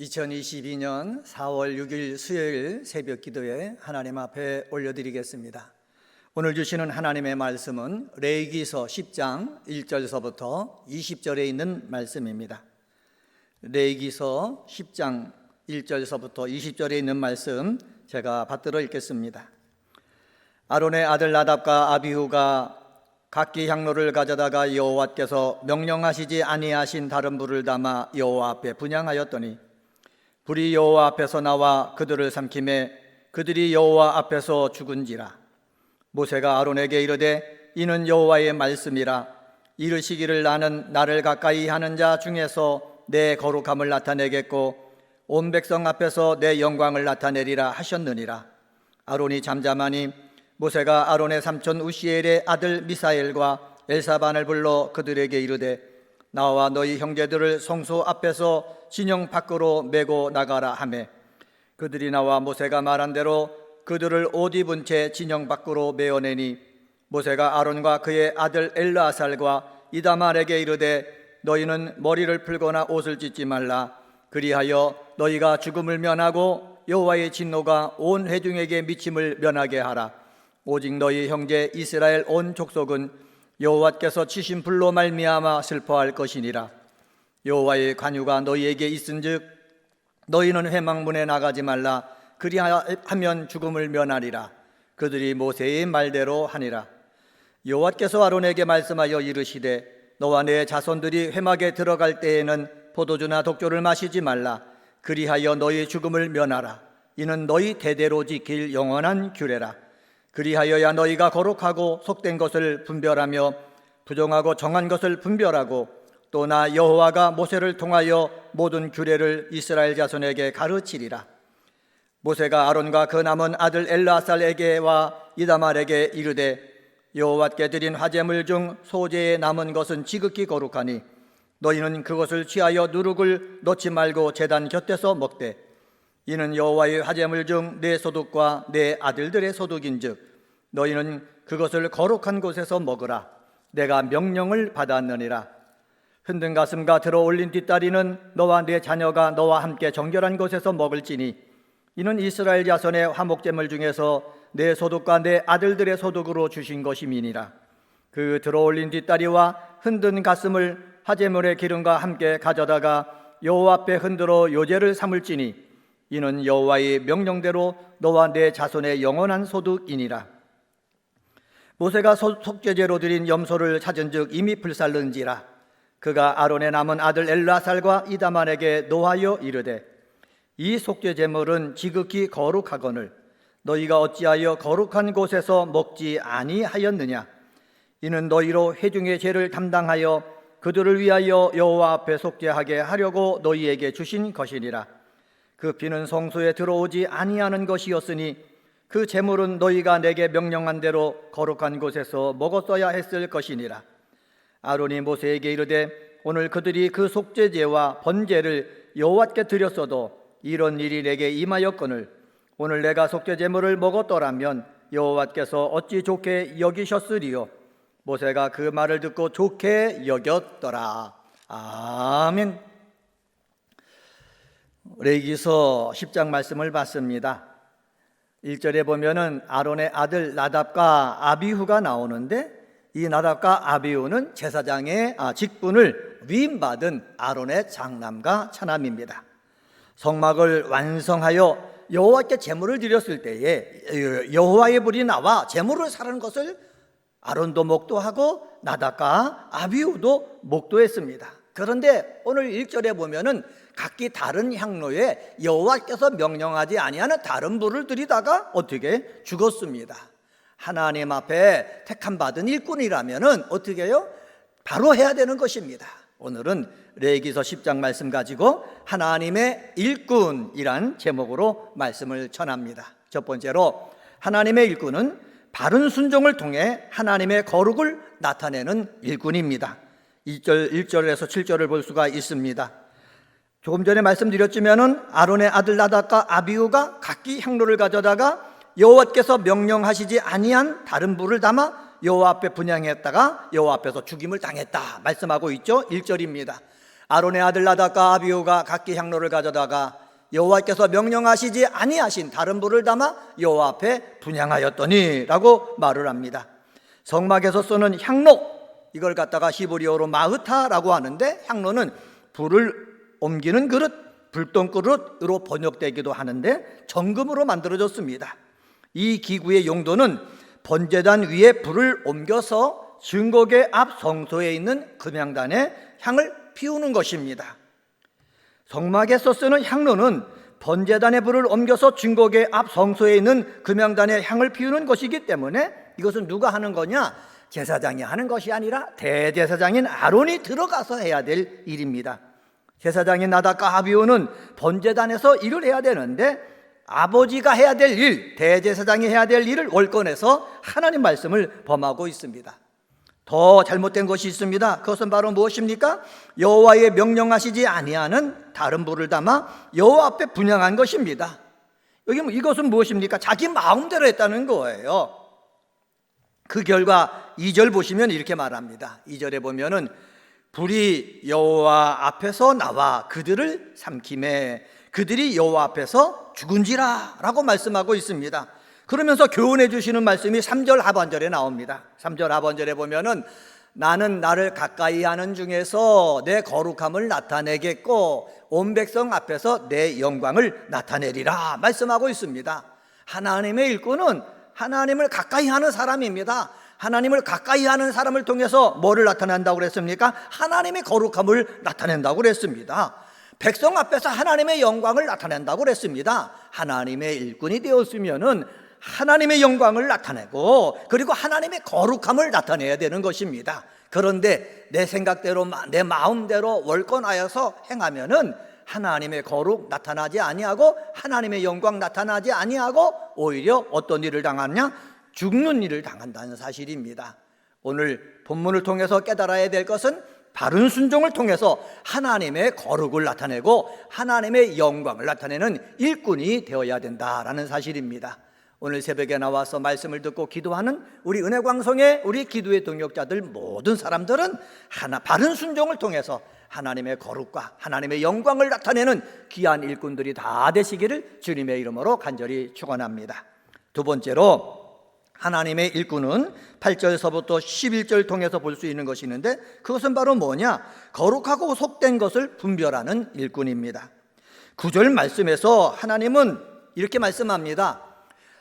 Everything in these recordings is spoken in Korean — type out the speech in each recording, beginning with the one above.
2022년 4월 6일 수요일 새벽 기도에 하나님 앞에 올려드리겠습니다. 오늘 주시는 하나님의 말씀은 레이기서 10장 1절서부터 20절에 있는 말씀입니다. 레이기서 10장 1절서부터 20절에 있는 말씀 제가 받들어 읽겠습니다. 아론의 아들 나답과 아비후가 각기 향로를 가져다가 여호와께서 명령하시지 아니하신 다른 불을 담아 여호와 앞에 분양하였더니 불이 여호와 앞에서 나와 그들을 삼킴에 그들이 여호와 앞에서 죽은지라. 모세가 아론에게 이르되 이는 여호와의 말씀이라. 이르시기를 나는 나를 가까이 하는 자 중에서 내 거룩함을 나타내겠고 온 백성 앞에서 내 영광을 나타내리라 하셨느니라. 아론이 잠잠하니 모세가 아론의 삼촌 우시엘의 아들 미사엘과 엘사반을 불러 그들에게 이르되 나와 너희 형제들을 성소 앞에서 진영 밖으로 메고 나가라 하매. 그들이 나와 모세가 말한 대로 그들을 옷 입은 채 진영 밖으로 메어내니 모세가 아론과 그의 아들 엘라살과 이다말에게 이르되 너희는 머리를 풀거나 옷을 찢지 말라. 그리하여 너희가 죽음을 면하고 여호와의 진노가 온 회중에게 미침을 면하게 하라. 오직 너희 형제 이스라엘 온 족속은 여호와께서 치신 불로 말미암아 슬퍼할 것이니라 여호와의 관유가 너희에게 있은즉 너희는 회망문에 나가지 말라. 그리하면 죽음을 면하리라. 그들이 모세의 말대로 하니라. 여호와께서 아론에게 말씀하여 이르시되 너와 내 자손들이 회막에 들어갈 때에는 포도주나 독조를 마시지 말라. 그리하여 너희 죽음을 면하라. 이는 너희 대대로 지킬 영원한 규례라. 그리하여야 너희가 거룩하고 속된 것을 분별하며 부정하고 정한 것을 분별하고 또 나 여호와가 모세를 통하여 모든 규례를 이스라엘 자손에게 가르치리라. 모세가 아론과 그 남은 아들 엘라살에게와 이다말에게 이르되 여호와께 드린 화제물 중 소재에 남은 것은 지극히 거룩하니 너희는 그것을 취하여 누룩을 넣지 말고 제단 곁에서 먹되 이는 여호와의 화제물 중 내 소득과 내 아들들의 소득인즉 너희는 그것을 거룩한 곳에서 먹으라 내가 명령을 받았느니라 흔든 가슴과 들어 올린 뒷다리는 너와 내 자녀가 너와 함께 정결한 곳에서 먹을지니 이는 이스라엘 자손의 화목제물 중에서 내 소득과 내 아들들의 소득으로 주신 것임이니라 그 들어 올린 뒷다리와 흔든 가슴을 화제물의 기름과 함께 가져다가 여호와 앞에 흔들어 요제를 삼을지니 이는 여호와의 명령대로 너와 내 자손의 영원한 소득이니라. 모세가 속죄제로 드린 염소를 찾은즉 이미 불살른지라. 그가 아론의 남은 아들 엘라살과 이다만에게 노하여 이르되 이 속죄 제물은 지극히 거룩하거늘 너희가 어찌하여 거룩한 곳에서 먹지 아니하였느냐 이는 너희로 회중의 죄를 담당하여 그들을 위하여 여호와 앞에 속죄하게 하려고 너희에게 주신 것이니라 그 피는 성소에 들어오지 아니하는 것이었으니 그 제물은 너희가 내게 명령한 대로 거룩한 곳에서 먹었어야 했을 것이니라. 아론이 모세에게 이르되 오늘 그들이 그 속죄제와 번제를 여호와께 드렸어도 이런 일이 내게 임하였거늘 오늘 내가 속죄 제물을 먹었더라면 여호와께서 어찌 좋게 여기셨으리요? 모세가 그 말을 듣고 좋게 여겼더라. 아멘. 레기서 10장 말씀을 봤습니다. 1절에 보면은 아론의 아들 나답과 아비후가 나오는데 이 나답과 아비후는 제사장의 아, 직분을 위임받은 아론의 장남과 차남입니다. 성막을 완성하여 여호와께 제물을 드렸을 때에 여호와의 불이 나와 제물을 사는 것을 아론도 목도하고 나답과 아비후도 목도했습니다. 그런데 오늘 1절에 보면은 각기 다른 향로에 여호와께서 명령하지 아니하는 다른 불을 들이다가 어떻게 죽었습니다. 하나님 앞에 택함 받은 일꾼이라면은 어떻게 해요? 바로 해야 되는 것입니다. 오늘은 레기서 10장 말씀 가지고 하나님의 일꾼이란 제목으로 말씀을 전합니다. 첫 번째로 하나님의 일꾼은 바른 순종을 통해 하나님의 거룩을 나타내는 일꾼입니다. 2절, 1절에서 7절을 볼 수가 있습니다. 조금 전에 말씀드렸지만은 아론의 아들 나답과 아비우가 각기 향로를 가져다가 여호와께서 명령하시지 아니한 다른 불을 담아 여호와 앞에 분양했다가 여호와 앞에서 죽임을 당했다 말씀하고 있죠. 1절입니다. 아론의 아들 나답과 아비후가 각기 향로를 가져다가 여호와께서 명령하시지 아니하신 다른 불을 담아 여호와 앞에 분양하였더니라고 말을 합니다. 성막에서 쓰는 향로 이걸 갖다가 히브리어로 마흐타라고 하는데 향로는 불을 옮기는 그릇, 불똥 그릇으로 번역되기도 하는데 정금으로 만들어졌습니다. 이 기구의 용도는 번제단 위에 불을 옮겨서 증거계 앞 성소에 있는 금양단에 향을 피우는 것입니다. 성막에서 쓰는 향로는 번제단의 불을 옮겨서 증거계 앞 성소에 있는 금양단에 향을 피우는 것이기 때문에 이것은 누가 하는 거냐? 제사장이 하는 것이 아니라 대제사장인 아론이 들어가서 해야 될 일입니다. 제사장인 나다과 아비오는 번제단에서 일을 해야 되는데 아버지가 해야 될 일, 대제사장이 해야 될 일을 월권해서 하나님 말씀을 범하고 있습니다. 더 잘못된 것이 있습니다. 그것은 바로 무엇입니까? 여호와의 명령하시지 아니하는 다른 불을 담아 여호와 앞에 분양한 것입니다. 여기 뭐 이것은 무엇입니까? 자기 마음대로 했다는 거예요. 그 결과 2절 보시면 이렇게 말합니다. 2절에 보면은 불이 여호와 앞에서 나와 그들을 삼킴에 그들이 여호와 앞에서 죽은지라라고 말씀하고 있습니다. 그러면서 교훈해 주시는 말씀이 3절 하반절에 나옵니다. 3절 하반절에 보면은 나는 나를 가까이 하는 중에서 내 거룩함을 나타내겠고 온 백성 앞에서 내 영광을 나타내리라 말씀하고 있습니다. 하나님의 일꾼은 하나님을 가까이 하는 사람입니다. 하나님을 가까이 하는 사람을 통해서 뭐를 나타낸다고 그랬습니까? 하나님의 거룩함을 나타낸다고 그랬습니다. 백성 앞에서 하나님의 영광을 나타낸다고 그랬습니다. 하나님의 일꾼이 되었으면은 하나님의 영광을 나타내고 그리고 하나님의 거룩함을 나타내야 되는 것입니다. 그런데 내 생각대로 내 마음대로 월권하여서 행하면은 하나님의 거룩 나타나지 아니하고 하나님의 영광 나타나지 아니하고 오히려 어떤 일을 당하냐? 죽는 일을 당한다는 사실입니다. 오늘 본문을 통해서 깨달아야 될 것은 바른 순종을 통해서 하나님의 거룩을 나타내고 하나님의 영광을 나타내는 일꾼이 되어야 된다라는 사실입니다. 오늘 새벽에 나와서 말씀을 듣고 기도하는 우리 은혜광성의 우리 기도의 동역자들 모든 사람들은 하나 바른 순종을 통해서 하나님의 거룩과 하나님의 영광을 나타내는 귀한 일꾼들이 다 되시기를 주님의 이름으로 간절히 축원합니다. 두 번째로 하나님의 일꾼은 8절서부터 11절 통해서 볼 수 있는 것이 있는데 그것은 바로 뭐냐? 거룩하고 속된 것을 분별하는 일꾼입니다. 9절 말씀에서 하나님은 이렇게 말씀합니다.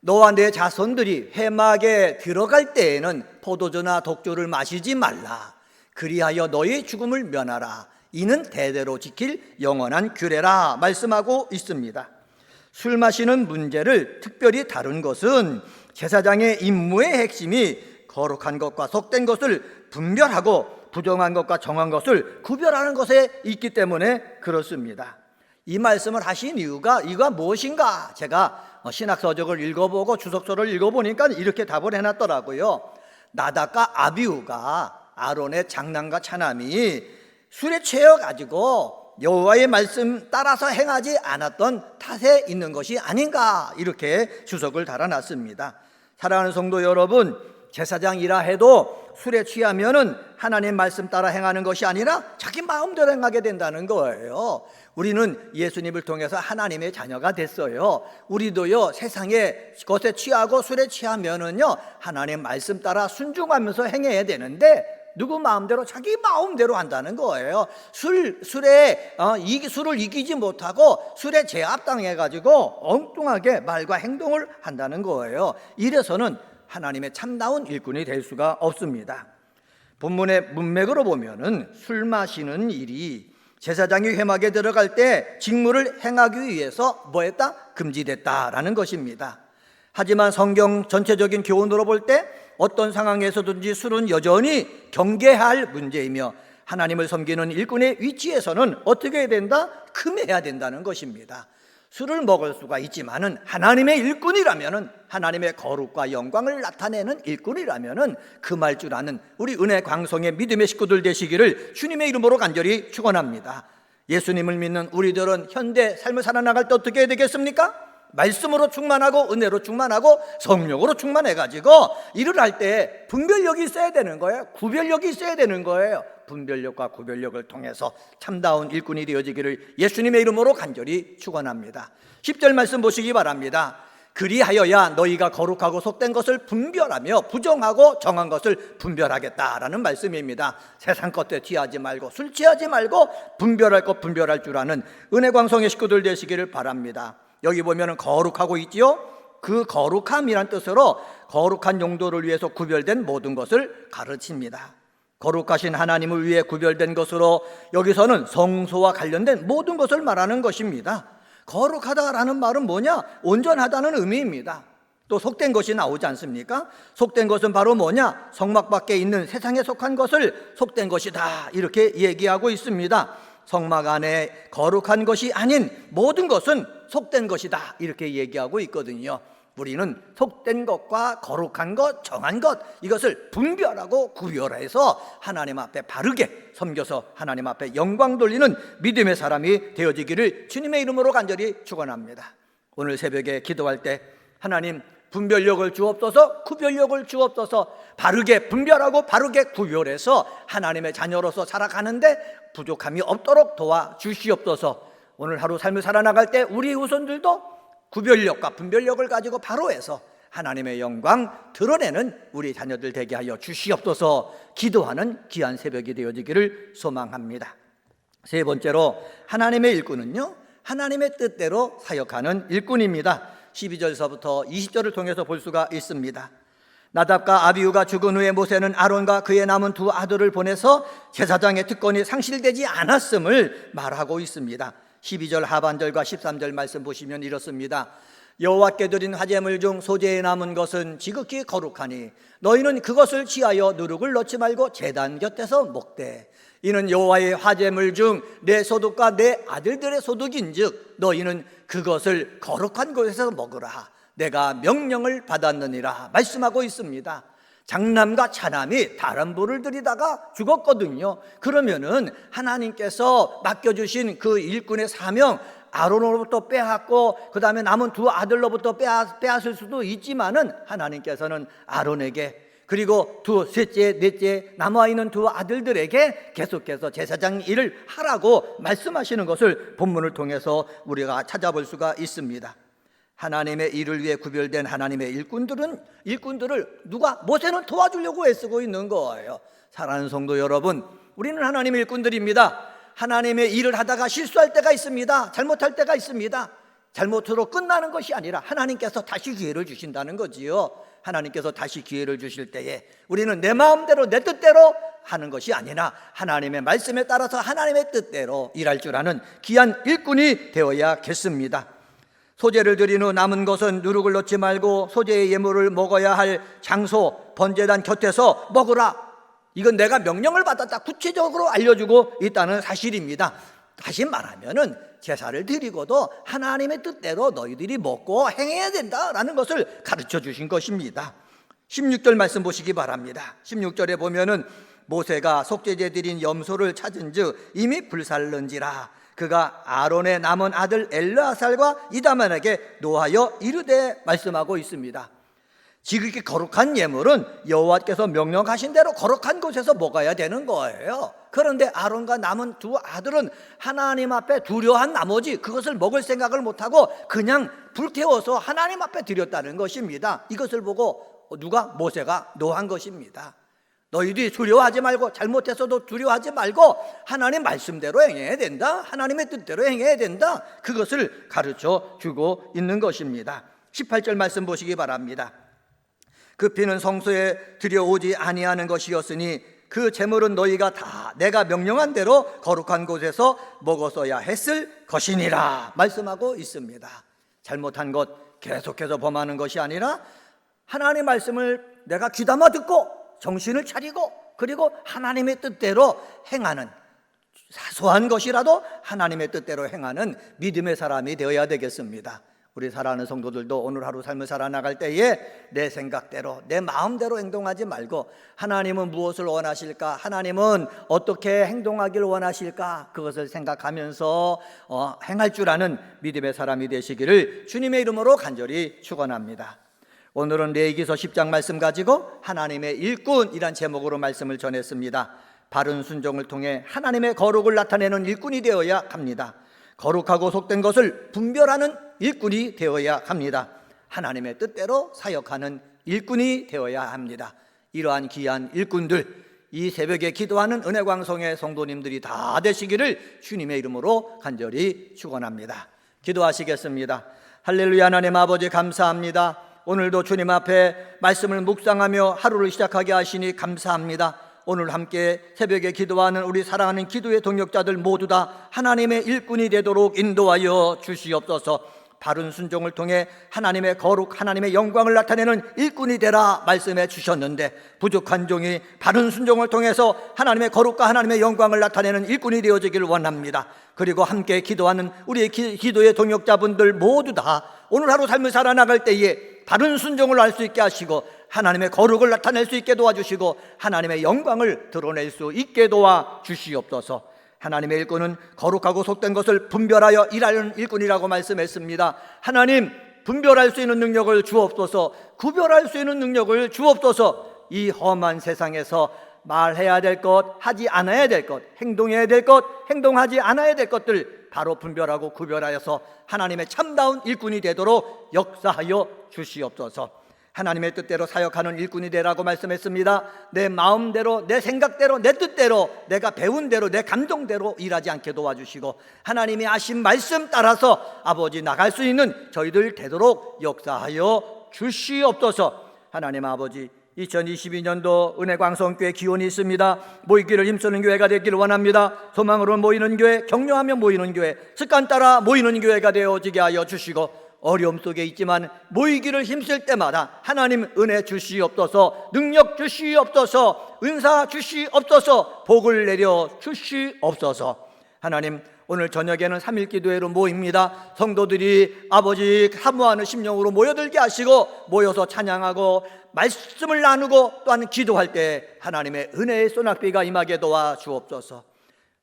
너와 내 자손들이 해막에 들어갈 때에는 포도주나 독주를 마시지 말라. 그리하여 너의 죽음을 면하라. 이는 대대로 지킬 영원한 규례라 말씀하고 있습니다. 술 마시는 문제를 특별히 다룬 것은 제사장의 임무의 핵심이 거룩한 것과 속된 것을 분별하고 부정한 것과 정한 것을 구별하는 것에 있기 때문에 그렇습니다. 이 말씀을 하신 이유가 이가 무엇인가? 제가 신학서적을 읽어보고 주석서를 읽어보니까 이렇게 답을 해놨더라고요. 나다과 아비우가 아론의 장남과 차남이 술에 취해가지고 여호와의 말씀 따라서 행하지 않았던 탓에 있는 것이 아닌가 이렇게 주석을 달아놨습니다. 사랑하는 성도 여러분, 제사장이라 해도 술에 취하면은 하나님 말씀 따라 행하는 것이 아니라 자기 마음대로 행하게 된다는 거예요. 우리는 예수님을 통해서 하나님의 자녀가 됐어요. 우리도요 세상에 것에 취하고 술에 취하면은요 하나님 말씀 따라 순종하면서 행해야 되는데 누구 마음대로 자기 마음대로 한다는 거예요. 술 술에 어, 이 술을 이기지 못하고 술에 제압당해 가지고 엉뚱하게 말과 행동을 한다는 거예요. 이래서는 하나님의 참다운 일꾼이 될 수가 없습니다. 본문의 문맥으로 보면은 술 마시는 일이 제사장이 회막에 들어갈 때 직무를 행하기 위해서 뭐했다? 금지됐다라는 것입니다. 하지만 성경 전체적인 교훈으로 볼 때 어떤 상황에서든지 술은 여전히 경계할 문제이며 하나님을 섬기는 일꾼의 위치에서는 어떻게 해야 된다? 금해야 된다는 것입니다. 술을 먹을 수가 있지만은 하나님의 일꾼이라면은 하나님의 거룩과 영광을 나타내는 일꾼이라면은 금할 줄 아는 우리 은혜 광성의 믿음의 식구들 되시기를 주님의 이름으로 간절히 축원합니다. 예수님을 믿는 우리들은 현대 삶을 살아나갈 때 어떻게 해야 되겠습니까? 말씀으로 충만하고 은혜로 충만하고 성령으로 충만해 가지고 일을 할 때 분별력이 있어야 되는 거예요. 구별력이 있어야 되는 거예요. 분별력과 구별력을 통해서 참다운 일꾼이 되어지기를 예수님의 이름으로 간절히 축원합니다. 10절 말씀 보시기 바랍니다. 그리하여야 너희가 거룩하고 속된 것을 분별하며 부정하고 정한 것을 분별하겠다라는 말씀입니다. 세상 것에 취하지 말고 술 취하지 말고 분별할 것 분별할 줄 아는 은혜광성의 식구들 되시기를 바랍니다. 여기 보면은 거룩하고 있지요. 그 거룩함이란 뜻으로 거룩한 용도를 위해서 구별된 모든 것을 가르칩니다. 거룩하신 하나님을 위해 구별된 것으로 여기서는 성소와 관련된 모든 것을 말하는 것입니다. 거룩하다라는 말은 뭐냐? 온전하다는 의미입니다. 또 속된 것이 나오지 않습니까? 속된 것은 바로 뭐냐? 성막 밖에 있는 세상에 속한 것을 속된 것이다. 이렇게 얘기하고 있습니다. 성막 안에 거룩한 것이 아닌 모든 것은 속된 것이다. 이렇게 얘기하고 있거든요. 우리는 속된 것과 거룩한 것, 정한 것 이것을 분별하고 구별해서 하나님 앞에 바르게 섬겨서 하나님 앞에 영광 돌리는 믿음의 사람이 되어지기를 주님의 이름으로 간절히 축원합니다. 오늘 새벽에 기도할 때 하나님 분별력을 주옵소서, 구별력을 주옵소서, 바르게 분별하고 바르게 구별해서 하나님의 자녀로서 살아가는데 부족함이 없도록 도와 주시옵소서. 오늘 하루 삶을 살아나갈 때 우리 후손들도 구별력과 분별력을 가지고 바로 해서 하나님의 영광 드러내는 우리 자녀들 되게 하여 주시옵소서 기도하는 귀한 새벽이 되어지기를 소망합니다. 세 번째로 하나님의 일꾼은요. 하나님의 뜻대로 사역하는 일꾼입니다. 12절서부터 20절을 통해서 볼 수가 있습니다. 나답과 아비우가 죽은 후에 모세는 아론과 그의 남은 두 아들을 보내서 제사장의 특권이 상실되지 않았음을 말하고 있습니다. 12절 하반절과 13절 말씀 보시면 이렇습니다. 여호와께 드린 화제물 중 소재에 남은 것은 지극히 거룩하니 너희는 그것을 취하여 누룩을 넣지 말고 제단 곁에서 먹되 이는 여호와의 화제물 중 내 소득과 내 아들들의 소득인즉 너희는 그것을 거룩한 곳에서 먹으라 내가 명령을 받았느니라 말씀하고 있습니다. 장남과 차남이 다른 불을 들이다가 죽었거든요. 그러면은 하나님께서 맡겨주신 그 일꾼의 사명 아론으로부터 빼앗고 그 다음에 남은 두 아들로부터 빼앗, 빼앗을 수도 있지만은 하나님께서는 아론에게 그리고 두 셋째, 넷째 남아 있는 두 아들들에게 계속해서 제사장 일을 하라고 말씀하시는 것을 본문을 통해서 우리가 찾아볼 수가 있습니다. 하나님의 일을 위해 구별된 하나님의 일꾼들은 일꾼들을 누가 모세는 도와주려고 애쓰고 있는 거예요. 사랑하는 성도 여러분, 우리는 하나님의 일꾼들입니다. 하나님의 일을 하다가 실수할 때가 있습니다. 잘못할 때가 있습니다. 잘못으로 끝나는 것이 아니라 하나님께서 다시 기회를 주신다는 거지요. 하나님께서 다시 기회를 주실 때에 우리는 내 마음대로 내 뜻대로 하는 것이 아니라 하나님의 말씀에 따라서 하나님의 뜻대로 일할 줄 아는 귀한 일꾼이 되어야겠습니다. 소재를 드린 후 남은 것은 누룩을 넣지 말고 소재의 예물을 먹어야 할 장소 번제단 곁에서 먹으라. 이건 내가 명령을 받았다 구체적으로 알려주고 있다는 사실입니다. 다시 말하면은 제사를 드리고도 하나님의 뜻대로 너희들이 먹고 행해야 된다라는 것을 가르쳐 주신 것입니다. 16절 말씀 보시기 바랍니다. 16절에 보면은 모세가 속죄제 드린 염소를 찾은즉 이미 불살른지라 그가 아론의 남은 아들 엘르아살과 이다만에게 노하여 이르되 말씀하고 있습니다. 지극히 거룩한 예물은 여호와께서 명령하신 대로 거룩한 곳에서 먹어야 되는 거예요. 그런데 아론과 남은 두 아들은 하나님 앞에 두려워한 나머지 그것을 먹을 생각을 못하고 그냥 불태워서 하나님 앞에 드렸다는 것입니다. 이것을 보고 누가 모세가 노한 것입니다. 너희들이 두려워하지 말고 잘못해서도 두려워하지 말고 하나님 말씀대로 행해야 된다. 하나님의 뜻대로 행해야 된다. 그것을 가르쳐 주고 있는 것입니다. 18절 말씀 보시기 바랍니다. 그 피는 성소에 들여오지 아니하는 것이었으니 그 재물은 너희가 다 내가 명령한 대로 거룩한 곳에서 먹었어야 했을 것이니라 말씀하고 있습니다. 잘못한 것 계속해서 범하는 것이 아니라 하나님의 말씀을 내가 귀담아 듣고 정신을 차리고 그리고 하나님의 뜻대로 행하는 사소한 것이라도 하나님의 뜻대로 행하는 믿음의 사람이 되어야 되겠습니다. 우리 사랑하는 성도들도 오늘 하루 삶을 살아나갈 때에 내 생각대로 내 마음대로 행동하지 말고 하나님은 무엇을 원하실까? 하나님은 어떻게 행동하길 원하실까? 그것을 생각하면서 어, 행할 줄 아는 믿음의 사람이 되시기를 주님의 이름으로 간절히 축원합니다. 오늘은 레이기서 10장 말씀 가지고 하나님의 일꾼이란 제목으로 말씀을 전했습니다. 바른 순종을 통해 하나님의 거룩을 나타내는 일꾼이 되어야 합니다. 거룩하고 속된 것을 분별하는 일꾼이 되어야 합니다. 하나님의 뜻대로 사역하는 일꾼이 되어야 합니다. 이러한 귀한 일꾼들 이 새벽에 기도하는 은혜광성의 성도님들이 다 되시기를 주님의 이름으로 간절히 축원합니다. 기도하시겠습니다. 할렐루야 하나님 아버지 감사합니다. 오늘도 주님 앞에 말씀을 묵상하며 하루를 시작하게 하시니 감사합니다. 오늘 함께 새벽에 기도하는 우리 사랑하는 기도의 동역자들 모두 다 하나님의 일꾼이 되도록 인도하여 주시옵소서. 바른 순종을 통해 하나님의 거룩, 하나님의 영광을 나타내는 일꾼이 되라 말씀해 주셨는데 부족한 종이 바른 순종을 통해서 하나님의 거룩과 하나님의 영광을 나타내는 일꾼이 되어지기를 원합니다. 그리고 함께 기도하는 우리의 기, 기도의 동역자분들 모두 다 오늘 하루 삶을 살아나갈 때에 바른 순종을 할수 있게 하시고 하나님의 거룩을 나타낼 수 있게 도와주시고 하나님의 영광을 드러낼 수 있게 도와 주시옵소서. 하나님의 일꾼은 거룩하고 속된 것을 분별하여 일하는 일꾼이라고 말씀했습니다. 하나님 분별할 수 있는 능력을 주옵소서. 구별할 수 있는 능력을 주옵소서. 이 험한 세상에서 말해야 될 것, 하지 않아야 될 것, 행동해야 될 것, 행동하지 않아야 될 것들 바로 분별하고 구별하여서 하나님의 참다운 일꾼이 되도록 역사하여 주시옵소서. 하나님의 뜻대로 사역하는 일꾼이 되라고 말씀했습니다. 내 마음대로, 내 생각대로, 내 뜻대로, 내가 배운 대로, 내 감정대로 일하지 않게 도와주시고 하나님이 하신 말씀 따라서 아버지 나갈 수 있는 저희들 되도록 역사하여 주시옵소서. 하나님 아버지 2022년도 은혜광성교회 기원이 있습니다. 모이기를 힘쓰는 교회가 되기를 원합니다. 소망으로 모이는 교회, 격려하며 모이는 교회, 습관 따라 모이는 교회가 되어지게 하여 주시고 어려움 속에 있지만 모이기를 힘쓸 때마다 하나님 은혜 주시옵소서, 능력 주시옵소서, 은사 주시옵소서, 복을 내려 주시옵소서. 하나님 오늘 저녁에는 삼일 기도회로 모입니다. 성도들이 아버지 사모하는 심령으로 모여들게 하시고 모여서 찬양하고 말씀을 나누고 또한 기도할 때 하나님의 은혜의 소낙비가 임하게 도와 주옵소서.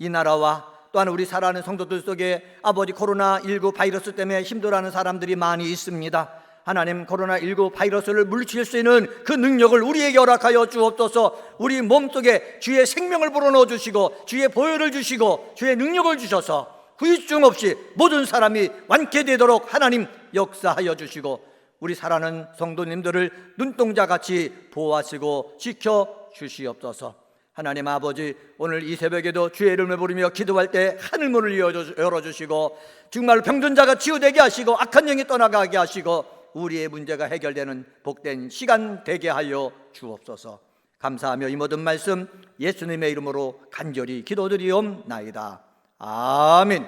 이 나라와 또한 우리 살아가는 성도들 속에 아버지 코로나19 바이러스 때문에 힘들어하는 사람들이 많이 있습니다. 하나님 코로나19 바이러스를 물리칠 수 있는 그 능력을 우리에게 허락하여 주옵소서 우리 몸속에 주의 생명을 불어넣어 주시고 주의 보혈을 주시고 주의 능력을 주셔서 후유증 없이 모든 사람이 완쾌되도록 하나님 역사하여 주시고 우리 사랑하는 성도님들을 눈동자같이 보호하시고 지켜 주시옵소서 하나님 아버지 오늘 이 새벽에도 주의 이름을 부르며 기도할 때 하늘문을 열어주시고 정말 병든자가 치유되게 하시고 악한 영이 떠나가게 하시고 우리의 문제가 해결되는 복된 시간 되게 하여 주옵소서. 감사하며 이 모든 말씀 예수님의 이름으로 간절히 기도드리옵나이다. 아멘